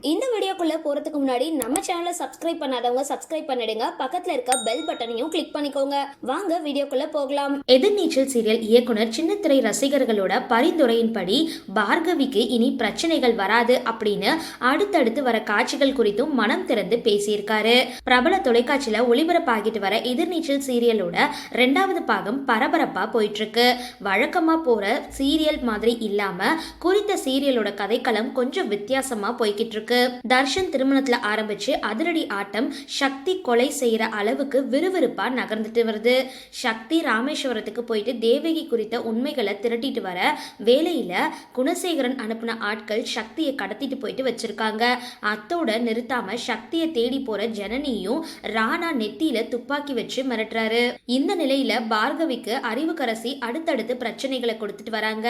இந்த வீடியோக்குள்ளே போறதுக்கு முன்னாடி நம்ம சேனலை சப்ஸ்கிரைப் பண்ணாதவங்க சப்ஸ்கிரைப் பண்ணிடுங்க. பக்கத்தில் இருக்க பெல் பட்டனையும் கிளிக் பண்ணிக்கோங்க. வாங்க வீடியோக்குள்ளே போகலாம். எதிர்நீச்சல் சீரியல் இயக்குனர் சின்னத்திரை ரசிகர்களோட பரிந்துரையின்படி பார்கவிக்கு இனி பிரச்சனைகள் வராது அப்படின்னு அடுத்தடுத்து வர காட்சிகள் குறித்தும் மனம் திறந்து பேசியிருக்காரு. பிரபல தொலைக்காட்சியில் ஒளிபரப்பாகிட்டு வர எதிர்நீச்சல் சீரியலோட ரெண்டாவது பாகம் பரபரப்பா போயிட்டு இருக்கு வழக்கமா போற சீரியல் மாதிரி இல்லாம குறித்த சீரியலோட கதைக்களம் கொஞ்சம் வித்தியாசமா போய்கிட்டு இருக்கு தர்ஷன் திருமணத்தில் ஆரம்பிச்சு அதிரடி ஆட்டம் சக்தி கொலை செய்கிற அளவுக்கு விறுவிறுப்பாக நகர்ந்துட்டு வருது. சக்தி ராமேஸ்வரத்துக்கு போயிட்டு தேவகி குறித்த உண்மைகளை திரட்டிட்டு வர வேலையில் குணசேகரன் அனுப்பின ஆட்கள் சக்தியை கடத்திட்டு போயிட்டு வச்சிருக்காங்க. அத்தோட நிறுத்தாம சக்தியை தேடி போற ஜனனியும் ராணா நெத்தியில துப்பாக்கி வச்சு மிரட்டுறாரு. இந்த நிலையில பார்கவிக்கு அறிவுக்கரசி அடுத்தடுத்து பிரச்சனைகளை கொடுத்துட்டு வராங்க.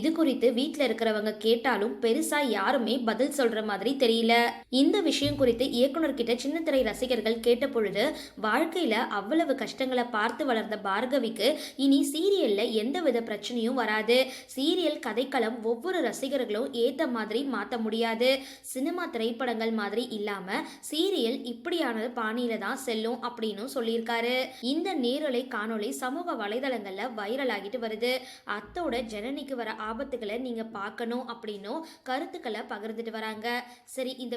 இது குறித்து வீட்டில் இருக்கிறவங்க கேட்டாலும் பெருசா யாருமே பதில் சொல்ற மாதிரி தெரியல. இந்த விஷயம் குறித்து இயக்குனர்கிட்ட சின்னத்திரை ரசிகர்கள் கேட்ட பொழுது வாழ்க்கையில அவ்வளவு கஷ்டங்களை பார்த்து வளர்ந்த பார்கவிக்கு இனி சீரியல்ல எந்தவித பிரச்சனையும் வராது. சீரியல் கதைக்களம் ஒவ்வொரு ரசிகர்களும் ஏத்த மாதிரி மாத்த முடியாது. சினிமா திரைப்படங்கள் மாதிரி இல்லாம சீரியல் இப்படியான பாணியில தான் செல்லும் அப்படின்னு சொல்லியிருக்காரு. இந்த நேரலை காணொளி சமூக வலைதளங்கள்ல வைரல் ஆகிட்டு வருது. அத்தோட ஜனனிக்கு வர ஆபத்துகளை நீங்க பார்க்கணும் அப்படின்னும் கருத்துக்களை பகிர்ந்துட்டு வராங்க. சரி இந்த